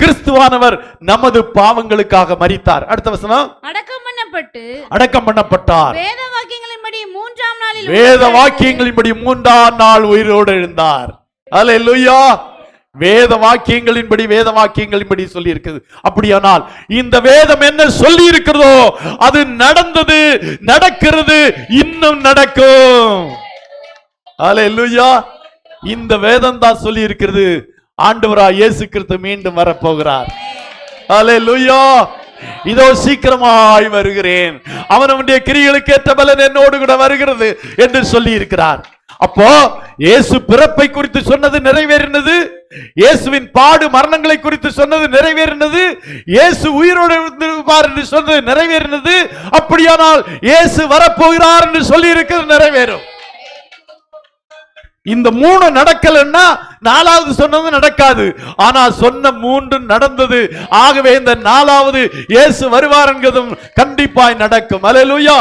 கிறிஸ்துவானவர் நமது பாவங்களுக்காக மரித்தார். அடுத்த வசனம். அடக்கம் பண்ணப்பட்டு அடக்கம் பண்ணப்பட்டார். வேத வாக்கியங்களின்படி மூன்றாம் நாளில் வேத வாக்கியங்களின்படி மூன்றாம் நாள் உயிரோடு எழுந்தார். அல்லேலூயா வேத வாக்கியங்களின்படி வேத வாக்கியங்களின்படி சொல்லி இருக்குது அப்படியானால் இந்த வேதம் என்ன சொல்லி இருக்கிறதோ அது நடந்தது நடக்கிறது இன்னும் நடக்கும். அல்லேலூயா இந்த வேதம் தான் சொல்லி இருக்கிறது ஆண்டவரா இயேசு கிறிஸ்து மீண்டும் வரப்போகிறார். அல்லேலூயா இதோ சீக்கிரமாய் வருகிறேன். அவனுடைய கிரிகளுக்கு ஏற்ற பலன் என்னோடு கூட வருகிறது என்று சொல்லி இருக்கிறார் அப்போ இயேசு பிறப்பை குறித்து சொன்னது நிறைவேறினது. இயேசுவின் பாடு மரணங்களை குறித்து சொன்னது நிறைவேறினது. இயேசு உயிரோடு இருப்பார் என்று சொன்னது நிறைவேறினது. அப்படியானால் இயேசு வரப்போகிறார் என்று சொல்லி இருக்கிறது நிறைவேறும். இந்த மூணு நடக்கலன்னா நாலாவது சொன்னது நடக்காது. ஆனா சொன்ன மூன்று நடந்தது. ஆகவே இந்த நாலாவது இயேசு வருவார் என்கிறதும் கண்டிப்பாய் நடக்கும். அல்லேலூயா